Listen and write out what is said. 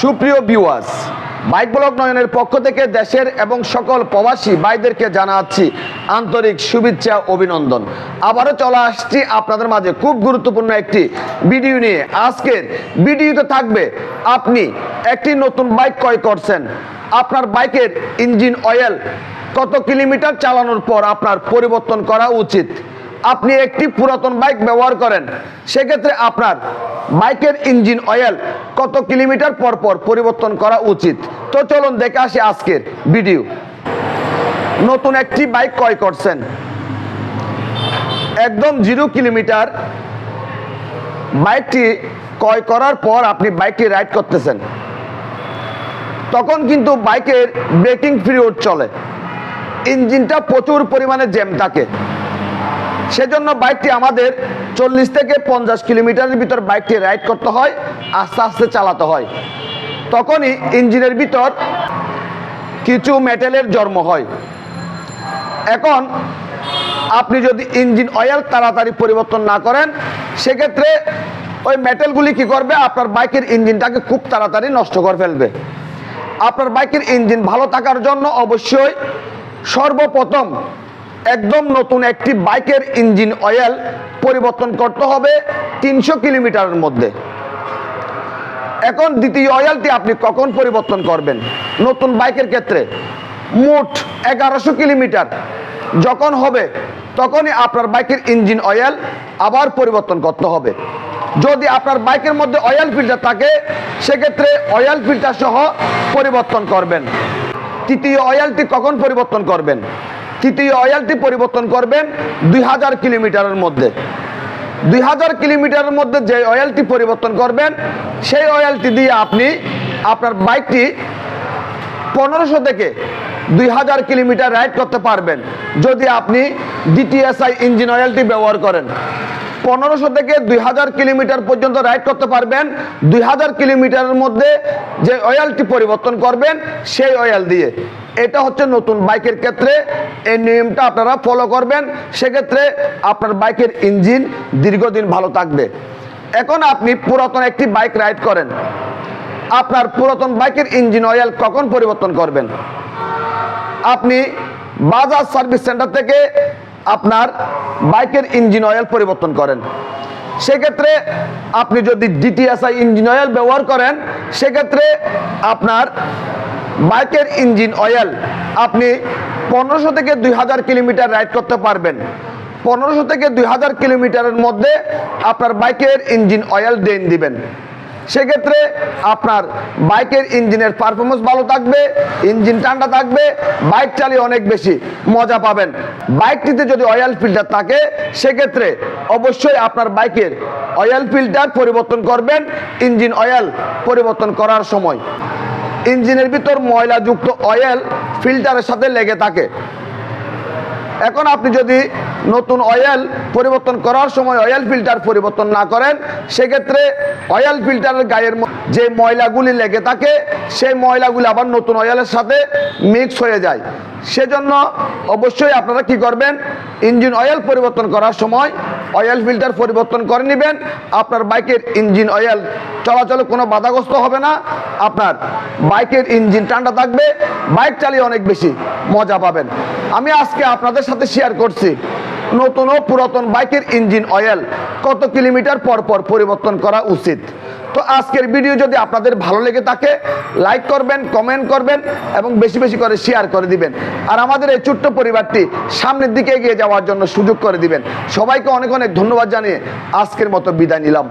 সুপ্রিয় viewers bike block নয়নের পক্ষ থেকে দেশের এবং সকল প্রবাসী ভাইদেরকে জানাচ্ছি আন্তরিক শুভেচ্ছা, অভিনন্দন। আবারও চলে আসছি আপনাদের মাঝে খুব গুরুত্বপূর্ণ একটি ভিডিও নিয়ে। আজকের ভিডিওতে থাকবে, আপনি একটি নতুন বাইক ক্রয় করছেন। আপনার বাইকের ইঞ্জিন অয়েল কত কিলোমিটার চালানোর পর আপনার পরিবর্তন করা উচিত? আপনি একটি পুরাতন বাইক ব্যবহার করেন, সেক্ষেত্রে আপনার বাইকের ইঞ্জিন অয়েল কত কিলোমিটার পর পর পরিবর্তন করা উচিত? তো চলুন দেখে আসি আজকের ভিডিও। নতুন একটি বাইক ক্রয় করছেন। একদম জিরো কিলোমিটার বাইকটি ক্রয় করার পর আপনি বাইকটি রাইড করতেছেন। তখন কিন্তু বাইকের ব্রেকিং পিরিয়ড চলে। ইঞ্জিনটা প্রচুর পরিমাণে জ্যাম থাকে। সেজন্য বাইকটি আমাদের চল্লিশ থেকে পঞ্চাশ কিলোমিটারের ভিতর বাইকটি রাইড করতে হয়, আস্তে আস্তে চালাতে হয়। তখনই ইঞ্জিনের ভিতর কিছু মেটেলের জন্ম হয়। এখন আপনি যদি ইঞ্জিন অয়েল তাড়াতাড়ি পরিবর্তন না করেন, সেক্ষেত্রে ওই মেটেলগুলি কি করবে? আপনার বাইকের ইঞ্জিনটাকে খুব তাড়াতাড়ি নষ্ট করে ফেলবে। আপনার বাইকের ইঞ্জিন ভালো থাকার জন্য অবশ্যই সর্বপ্রথম একদম নতুন একটি বাইকের ইঞ্জিন অয়েল পরিবর্তন করতে হবে তিনশো কিলোমিটারের মধ্যে। এখন দ্বিতীয় অয়েলটি আপনি কখন পরিবর্তন করবেন? নতুন বাইকের ক্ষেত্রে। মোট এগারোশো কিলোমিটার। যখন হবে, তখনই আপনার বাইকের ইঞ্জিন অয়েল আবার পরিবর্তন করতে হবে। যদি আপনার বাইকের মধ্যে অয়েল ফিল্টার থাকে, সেক্ষেত্রে অয়েল ফিল্টার সহ পরিবর্তন করবেন। তৃতীয় অয়েলটি কখন পরিবর্তন করবেন? তৃতীয় অয়েলটি পরিবর্তন করবেন দুই হাজার কিলোমিটারের মধ্যে। দুই হাজার কিলোমিটারের মধ্যে যে অয়েলটি পরিবর্তন করবেন, সেই অয়েলটি দিয়ে আপনি আপনার বাইকটি পনেরোশো থেকে দুই হাজার কিলোমিটার রাইড করতে পারবেন। যদি আপনি ডিটিএসআই ইঞ্জিন অয়েলটি ব্যবহার করেন। পনেরোশো থেকে দুই হাজার কিলোমিটার পর্যন্ত রাইড করতে পারবেন। দুই হাজার কিলোমিটারের মধ্যে যে অয়েলটি পরিবর্তন করবেন, সেই অয়েল দিয়ে। এটা হচ্ছে নতুন বাইকের ক্ষেত্রে। এই নিয়মটা আপনারা ফলো করবেন। সেক্ষেত্রে আপনার বাইকের ইঞ্জিন দীর্ঘদিন ভালো থাকবে। এখন আপনি পুরাতন একটি বাইক রাইড করেন। আপনার পুরাতন বাইকের ইঞ্জিন অয়েল কখন পরিবর্তন করবেন? আপনি বাজাজ সার্ভিস সেন্টার থেকে আপনার বাইকের ইঞ্জিন অয়েল পরিবর্তন করেন। সেক্ষেত্রে আপনি যদি ডিটিএসআই ইঞ্জিন অয়েল ব্যবহার করেন, সেক্ষেত্রে আপনার বাইকের ইঞ্জিন অয়েল আপনি পনেরোশো থেকে দুই হাজার কিলোমিটার রাইড করতে পারবেন। পনেরোশো থেকে দুই হাজার কিলোমিটারের মধ্যে আপনার বাইকের ইঞ্জিন অয়েল ড্রেন দিবেন। সেক্ষেত্রে আপনার বাইকের ইঞ্জিনের পারফরমেন্স ভালো থাকবে, ইঞ্জিন ঠান্ডা থাকবে, বাইক চালিয়ে অনেক বেশি মজা পাবেন। বাইকটিতে যদি অয়েল ফিল্টার থাকে, সেক্ষেত্রে অবশ্যই আপনার বাইকের অয়েল ফিল্টার পরিবর্তন করবেন, ইঞ্জিন অয়েল পরিবর্তন করার সময়। ইঞ্জিনের ভিতর ময়লাযুক্ত অয়েল ফিল্টারের সাথে লেগে থাকে। এখন আপনি যদি নতুন অয়েল পরিবর্তন করার সময় অয়েল ফিল্টার পরিবর্তন না করেন, সেক্ষেত্রে অয়েল ফিল্টারের গায়ের যে ময়লাগুলি লেগে থাকে, সেই ময়লাগুলি আবার নতুন অয়েলের সাথে মিক্স হয়ে যায়। সেজন্য অবশ্যই আপনারা কি করবেন ইঞ্জিন অয়েল পরিবর্তন করার সময় অয়েল ফিল্টার পরিবর্তন করে নেবেন। আপনার বাইকের ইঞ্জিন অয়েল চলাচলে কোনো বাধাগ্রস্ত হবে না। আপনার বাইকের ইঞ্জিন ঠান্ডা থাকবে বাইক চালিয়ে অনেক বেশি মজা পাবেন। আমি আজকে আপনাদের সাথে শেয়ার করছি নতুন ও পুরাতন বাইকের ইঞ্জিন অয়েল কত কিলোমিটার পর পর পরিবর্তন করা উচিত? তো আজকের ভিডিও যদি আপনাদের ভালো লেগে থাকে লাইক করবেন কমেন্ট করবেন এবং বেশি বেশি করে শেয়ার করে দিবেন। আর আমাদের এই ছোট্ট পরিবারটি সামনের দিকে এগিয়ে যাওয়ার জন্য সুযোগ করে দিবেন। সবাইকে অনেক অনেক ধন্যবাদ জানিয়ে আজকের মতো বিদায় নিলাম।